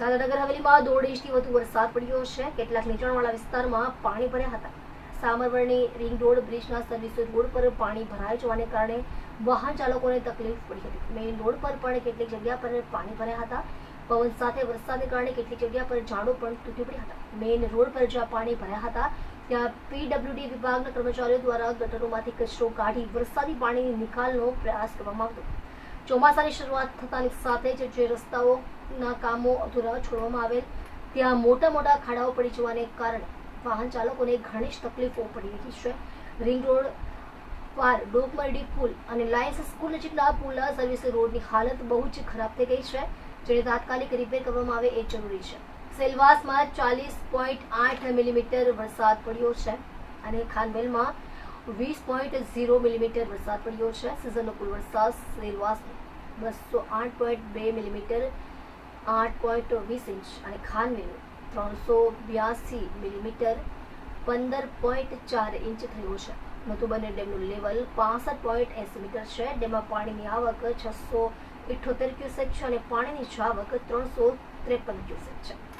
દાદરાનગર હવેલીમાં દોઢ ઇંચથી વધુ વરસાદ પડ્યો છે. કેટલાક નીચાણવાળા વિસ્તારમાં પાણી ભર્યા હતા. સામરવર્ણી રિંગ રોડ, બ્રિજના સર્વિસ રોડ પર પાણી ભરાઈ જવાને કારણે વાહન ચાલકોને તકલીફ પડી હતી. મેઇન રોડ પર પણ કેટલીક જગ્યા પર પાણી ભર્યા હતા. પવન સાથે વરસાદને કારણે કેટલીક જગ્યા પર ઝાડો પણ તૂટી પડ્યા હતા. મેઇન રોડ પર જ્યાં પાણી ભર્યા હતા, ત્યાં પીડબ્લ્યુડી વિભાગના કર્મચારીઓ દ્વારા ગટરોમાંથી કચરો કાઢી વરસાદી પાણીની નિકાલનો પ્રયાસ કરવામાં આવતો. ચોમાસાની શરૂઆત થતાની સાથે જ જે રસ્તાઓના કામો અધૂરા છોડવામાં આવેલ, ત્યાં મોટા મોટા ખાડાઓ પડી જવાને કારણે વાહન ચાલકોને ઘણી જ તકલીફો પડી રહી છે. રિંગ રોડ પાર ડોકમરડી પુલ અને લાયન્સ સ્કૂલ નજીકના પુલના સર્વિસ રોડની હાલત બહુ જ ખરાબ થઈ ગઈ છે, જેને તાત્કાલિક રિપેર કરવામાં આવે એ જરૂરી છે. સેલવાસમાં ચાલીસ પોઈન્ટ આઠ મિલીમીટર વરસાદ પડ્યો છે અને ખાનવેલમાં વીસ પોઈન્ટ ઝીરો મિલીમીટર વરસાદ પડ્યો છે. સિઝનનો કુલ વરસાદ સેલવાસ બસો આઠ પોઈન્ટ બે મિલીમીટર, આઠ પોઈન્ટ વીસ ઇંચ અને ખાનવેલ ત્રણસો બ્યાસી મિલીમીટર, પંદર પોઈન્ટ ચાર ઇંચ થયો છે. મધુબને ડેમનું લેવલ પાસઠ પોઈન્ટ એંસી મીટર છે. ડેમમાં પાણીની આવક છસો ઇઠ્ઠોતેર ક્યુસેક છે અને પાણીની આવક ત્રણસો ત્રેપન ક્યુસેક છે.